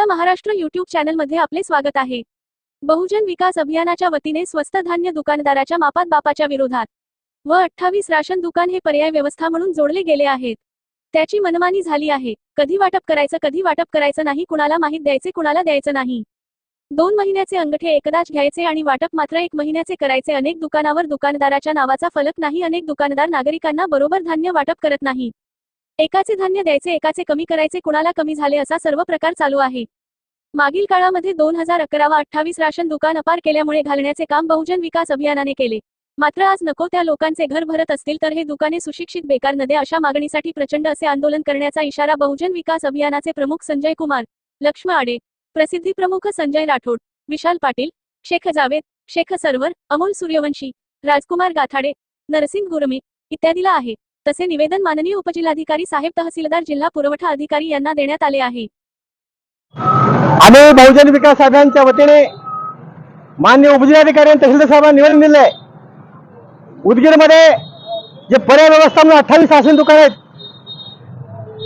आपला महाराष्ट्र युट्यूब चॅनलमध्ये आपले स्वागत आहे. बहुजन विकास अभियानाच्या वतीने स्वस्त धान्य दुकानदाराच्या मापात बापाच्या विरोधात व अठ्ठावीस राशन दुकान हे पर्याय व्यवस्था म्हणून जोडले गेले आहेत. त्याची मनमानी झाली आहे. कधी वाटप करायचं कधी वाटप करायचं नाही कुणाला माहीत द्यायचे कुणाला द्यायचं नाही. दोन महिन्याचे अंगठे एकदाच घ्यायचे आणि वाटप मात्र एक महिन्याचे करायचे. अनेक दुकानावर दुकानदाराच्या नावाचा फलक नाही. अनेक दुकानदार नागरिकांना बरोबर धान्य वाटप करत नाही एकाचे धान्य द्यायचे एकाचे कमी करायचे कुणाला कमी झाले असा सर्व प्रकार चालू आहे. मागील काळामध्ये दोन हजार अकरा व अठ्ठावीस राशन दुकान अपार केल्यामुळे घालण्याचे काम बहुजन विकास अभियानाने केले. मात्र आज नको त्या लोकांचे घर भरत असतील तर हे दुकाने सुशिक्षित बेकार नदे अशा मागणीसाठी प्रचंड असे आंदोलन करण्याचा इशारा बहुजन विकास अभियानाचे प्रमुख संजय कुमार लक्ष्म आडे प्रसिद्धी प्रमुख संजय राठोड विशाल पाटील शेख जावेद शेख सरवर अमोल सूर्यवंशी राजकुमार गाथाडे नरसिंग गुरमे इत्यादीला आहे. तसे निवेदन माननीय उपजिल्हाधिकारी साहेब तहसीलदार जिल्हा पुरवठा अधिकारी यांना देण्यात आले आहे. आम्ही बहुजन विकास साहेबांच्या वतीने मान्य उपजिल्हाधिकारी आणि तहसीलदार साहेबांना निवेदन दिले आहे उदगीरमध्ये जे पर्याय व्यवस्था म्हणून अठ्ठावीस राशन दुकान आहेत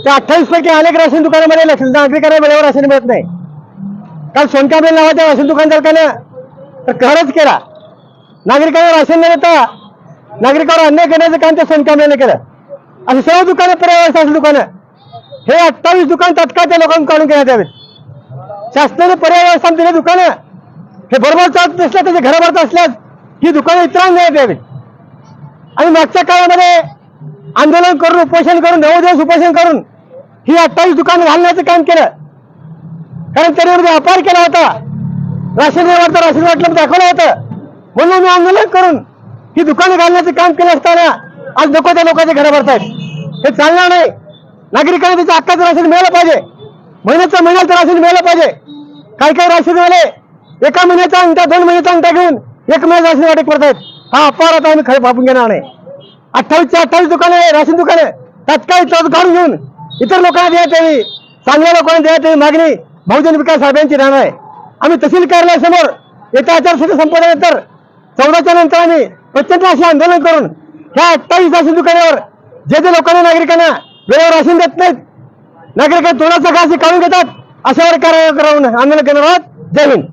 त्या अठ्ठावीस पैकी अनेक राशन दुकानामध्ये नागरिकांना वेळेवर राशन मिळत नाही. काल सोनकाबेल नावाच्या राशन दुकान करच तर केला. नागरिकांना राशन न देता नागरिकांवर अन्याय करण्याचं काम त्या सोनकाबेलने केलं. असं सर्व दुकानं पर्यावरण व्यवस्था दुकानं. हे अठ्ठावीस दुकान तत्काळ त्या लोकांना काढून घेण्यात यावेत शासनाने पर्यावरण व्यवस्था दिले दुकानं. हे बरोबर चालत नसल्या त्याचे घर भरत असल्यास ही दुकानं इतरांना देण्यात यावी आणि मागच्या काळामध्ये आंदोलन करून उपोषण करून नऊ दिवस उपोषण करून ही अठ्ठावीस दुकानं घालण्याचं काम केलं. कारण त्याच्यावर व्यापार केला होता. राशन वाटतं राशन वाटलं दाखवलं होतं. म्हणून मी आंदोलन करून ही दुकानं घालण्याचं काम केलं असताना आज नको त्या लोकांचे घरं भरतायत हे चालणार नाही. नागरिकांना त्याच्या हक्काचं राशन मिळालं पाहिजे. महिन्याचा महिन्याचं राशन मिळालं पाहिजे. काही काही राशन वाले एका महिन्याचा अंगठा दोन महिन्याचा अंगठा घेऊन एक महिन्याचं राशन वाटप करतायत हा अपार आता आम्ही खरं बापून घेणार नाही. अठ्ठावीसच्या अठ्ठावीस दुकानं आहे राशन दुकानं तात्काळ चौथ काढून घेऊन इतर लोकांना देण्यात यावी. चांगल्या लोकांना देण्यात यावी मागणी बहुजन विकास साहेबांची राहणार आहे. आम्ही तहसील कार्यालयासमोर येत्या आचारसंहिता संपल्यानंतर चौदाच्या नंतर आम्ही प्रचंड असे आंदोलन करून ह्या अठ्ठावीस राशन दुकानावर. जे जे लोकांना नागरिकांना वेळेवर राशन देत नाहीत नागरिकांना तोंडाचा घास काढून घेतात अशावर कारवाई करून आंदोलन करणार आहोत. जय हिंद.